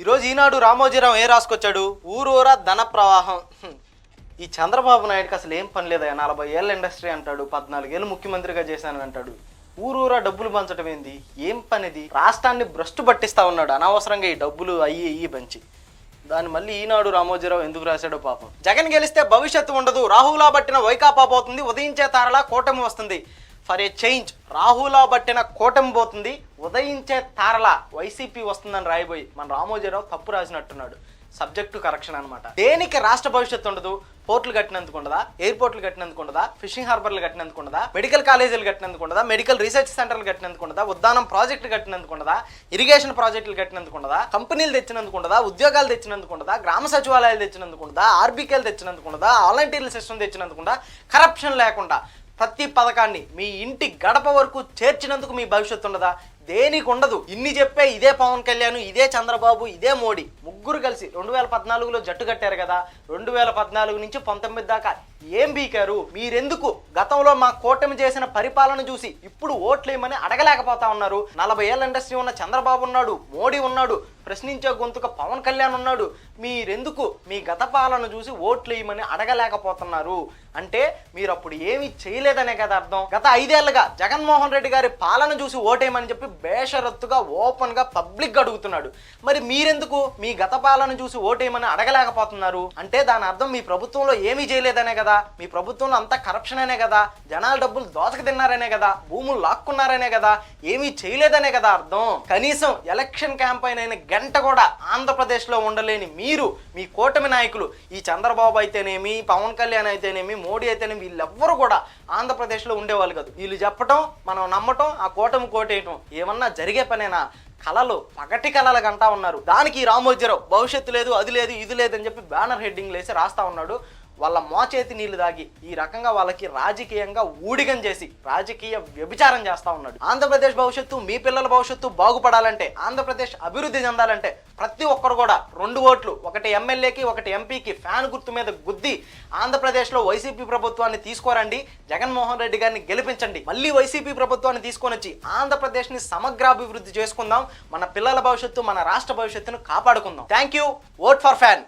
ఈరోజు ఈనాడు రామోజీరావు ఏం రాసుకొచ్చాడు? ఊరూరా ధన ప్రవాహం. ఈ చంద్రబాబు నాయుడుకి అసలు ఏం పని లేదా నలభై ఏళ్ళ ఇండస్ట్రీ అంటాడు పద్నాలుగేళ్ళు ముఖ్యమంత్రిగా చేశానని అంటాడు. ఊరూరా డబ్బులు పంచడం ఏంది? ఏం పనిది? రాష్ట్రాన్ని భ్రష్టు పట్టిస్తా ఉన్నాడు అనవసరంగా ఈ డబ్బులు అయ్యి ఇయ్యి పంచి. దాన్ని మళ్ళీ ఈనాడు రామోజీరావు ఎందుకు రాశాడో పాపం. జగన్ గెలిస్తే భవిష్యత్తు ఉండదు రాహులా బట్టిన వైకాపా పోతుంది ఉదయించే తారలా కూటమి వస్తుంది. For a change. రాహులా బట్టిన కూటమి పోతుంది. ఉదయించే తారల వైసీపీ వస్తుందని రాయబోయి మన రామోజీరావు తప్పు రాసినట్టున్నాడు. సబ్జెక్టు కరెక్షన్ అనమాట దేనికి రాష్ట్ర భవిష్యత్తు ఉండదు? పోర్టులు కట్టినందుకు ఉండదా? ఎయిర్పోర్ట్లు కట్టినందుకు ఉండదా? ఫిషింగ్ హార్బర్లు కట్టినందుకు ఉండదా? మెడికల్ కాలేజీలు కట్టినందుకు ఉండదా? మెడికల్ రీసెర్చ్ సెంటర్లు కట్టినందుకు ఉండదా? ఉద్దానం ప్రాజెక్టులు కట్టినందుకు ఉండదా? ఇరిగేషన్ ప్రాజెక్టులు కట్టినందుకు ఉండదా? కంపెనీలు తెచ్చినందుకు ఉండదా? ఉద్యోగాలు తెచ్చినందుకు ఉండదా? గ్రామ సచివాలయాలు తెచ్చినందుకు ఉండదా? ఆర్బీకేలు తెచ్చినందుకు ఉండదా? వాలంటీర్ల సిస్టమ్ తెచ్చినందుకు ఉండదా? కరప్షన్ లేకుండా. ప్రతి పథకాన్ని మీ ఇంటి గడప వరకు చేర్చినందుకు మీ భవిష్యత్తు ఉండదా? దేనికి ఉండదు. ఇన్ని చెప్పే ఇదే పవన్ కళ్యాణ్ ఇదే చంద్రబాబు ఇదే మోడీ. ముగ్గురు కలిసి రెండు వేల పద్నాలుగులో జట్టు కట్టారు కదా. రెండు వేల పద్నాలుగు నుంచి పంతొమ్మిది దాకా ఏం బీకారు? మీరెందుకు గతంలో మా కూటమి చేసిన పరిపాలన చూసి ఇప్పుడు ఓట్లేయమని అడగలేకపోతా ఉన్నారు? నలభై ఏళ్ళ ఇండస్ట్రీ ఉన్న చంద్రబాబు ఉన్నాడు మోడీ ఉన్నాడు ప్రశ్నించే గొంతుక పవన్ కళ్యాణ్ ఉన్నాడు. మీరెందుకు మీ గత పాలన చూసి ఓట్లేయమని అడగలేకపోతున్నారు? అంటే మీరు అప్పుడు ఏమీ చేయలేదనే కదా అర్థం. గత ఐదేళ్ళుగా జగన్మోహన్ రెడ్డి గారి పాలన చూసి ఓటేయమని చెప్పి బేషరత్తుగా ఓపెన్గా పబ్లిక్ అడుగుతున్నాడు. మరి మీరెందుకు మీ గత పాలన చూసి ఓటేయమని అడగలేకపోతున్నారు? అంటే దాని అర్థం మీ ప్రభుత్వంలో ఏమీ చేయలేదనే కదా. మీ ప్రభుత్వంలో అంతా కరప్షన్ అనే కదా జనాల డబ్బులు దోసకు తిన్నారనే కదా భూములు లాక్కున్నారనే కదా ఏమీ చేయలేదనే కదా అర్థం. కనీసం ఎలక్షన్ క్యాంపెయిన్ అయిన గంట కూడా ఆంధ్రప్రదేశ్లో ఉండలేని మీరు మీ కూటమి నాయకులు ఈ చంద్రబాబు అయితేనేమి పవన్ కళ్యాణ్ అయితేనేమి మోడీ అయితేనేమి వీళ్ళెవ్వరూ కూడా ఆంధ్రప్రదేశ్లో ఉండేవాళ్ళు కాదు. వీళ్ళు చెప్పటం మనం నమ్మటం ఆ కూటమి కోటేయటం ఏమన్నా జరిగే పనేనా? కళలు పగటి కళలు గంటా ఉన్నారు. దానికి రామోజీరావు భవిష్యత్తు లేదు అది లేదు ఇది లేదని చెప్పి బ్యానర్ హెడ్డింగ్ వేసి రాస్తా ఉన్నాడు. వాళ్ళ మోచేతి నీళ్ళు దాగి ఈ రకంగా వాళ్ళకి రాజకీయంగా ఊడిగం చేసి రాజకీయ వ్యభిచారం చేస్తా ఉన్నాడు. ఆంధ్రప్రదేశ్ భవిష్యత్తు మీ పిల్లల భవిష్యత్తు బాగుపడాలంటే ఆంధ్రప్రదేశ్ అభివృద్ధి చెందాలంటే ప్రతి ఒక్కరు కూడా రెండు ఓట్లు ఒకటి ఎమ్మెల్యేకి ఒకటి ఎంపీకి ఫ్యాన్ గుర్తు మీద గుద్ది ఆంధ్రప్రదేశ్లో వైసీపీ ప్రభుత్వాన్ని తీసుకోరండి జగన్మోహన్ రెడ్డి గారిని గెలిపించండి. మళ్ళీ వైసీపీ ప్రభుత్వాన్ని తీసుకొని వచ్చి ఆంధ్రప్రదేశ్ని సమగ్రాభివృద్ధి చేసుకుందాం మన పిల్లల భవిష్యత్తు మన రాష్ట్ర భవిష్యత్తును కాపాడుకుందాం. Thank you. Vote for fan.